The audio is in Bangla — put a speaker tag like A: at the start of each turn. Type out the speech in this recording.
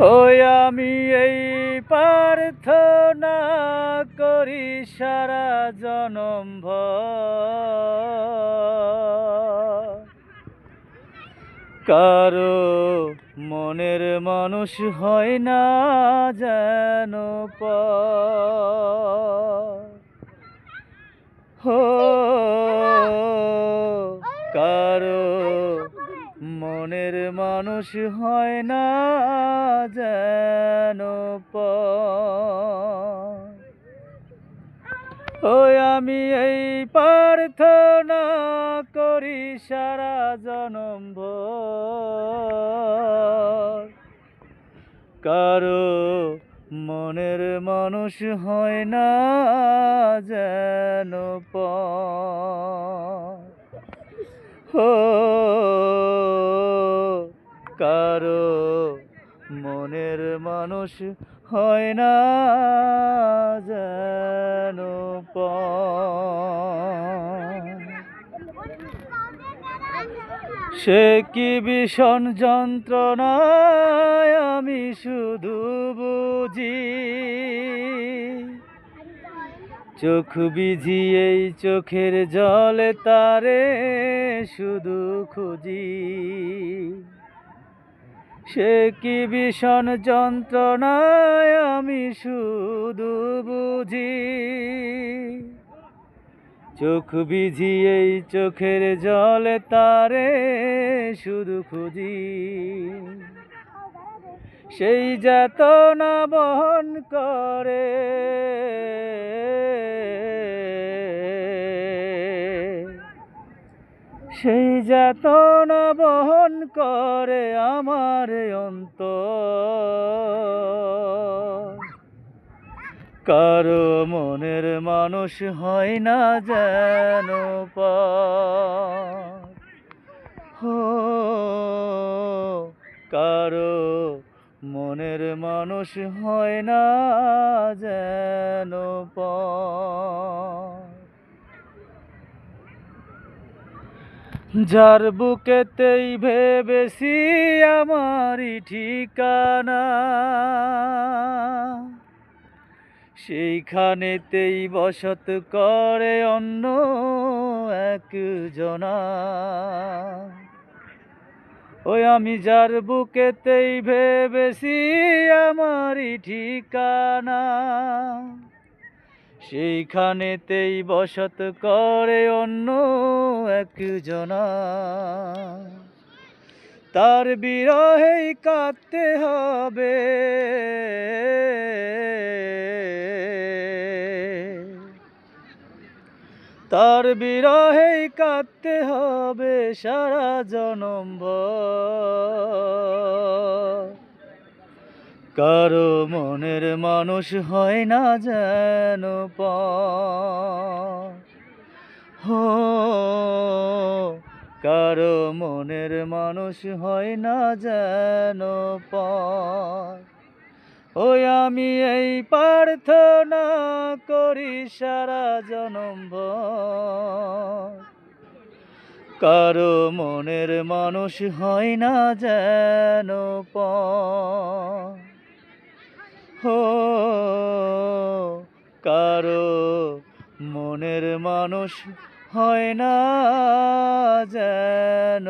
A: ওই আমি এই প্রার্থনা করি সারা জনম কারও মনের মানুষ হয় না যেন হো মনের মানুষ হয় না যেন ওই আমি এই প্রার্থনা করি সারা জনম কারও মনের মানুষ হয় না যেন হো কারও মনের মানুষ হয় না যেন সে কি ভীষণ যন্ত্রণায় আমি শুধু বুঝি? চোখ বিঝিয়েই চোখের জলে তারে শুধু খুঁজি। সে কি ভীষণ যন্ত্রণায় আমি শুধু বুঝি? চোখ বিঝিয়েই চোখের জলে তারে শুধু খুঁজি। সেই যাতনা বহন করে। সেই যাতনা বহন করে আমার অন্ত কারও মনের মানুষ হয় না যেন হো, কারও মনের মানুষ হয় না যেন পার। যার বুকেতেই ভেবেছি আমারই ঠিকানা। সেইখানেতেই বসত করে অন্য একজনা। ওই আমি যার বুকেতেই ভেবেছি আমারই ঠিকানা। সেইখানেতেই বসত করে অন্য একজনা তার বিরহেই কাঁদতে হবে তার বিরহেই কাঁদতে হবে সারা জনম ভর। কারও মনের মানুষ হয় না যেন। হো, কারও মনের মানুষ হয় না যেন। ওই আমি এই প্রার্থনা করি সারা জনম কারও মনের মানুষ হয় না যেন পার। মানুষ হয় না যেন।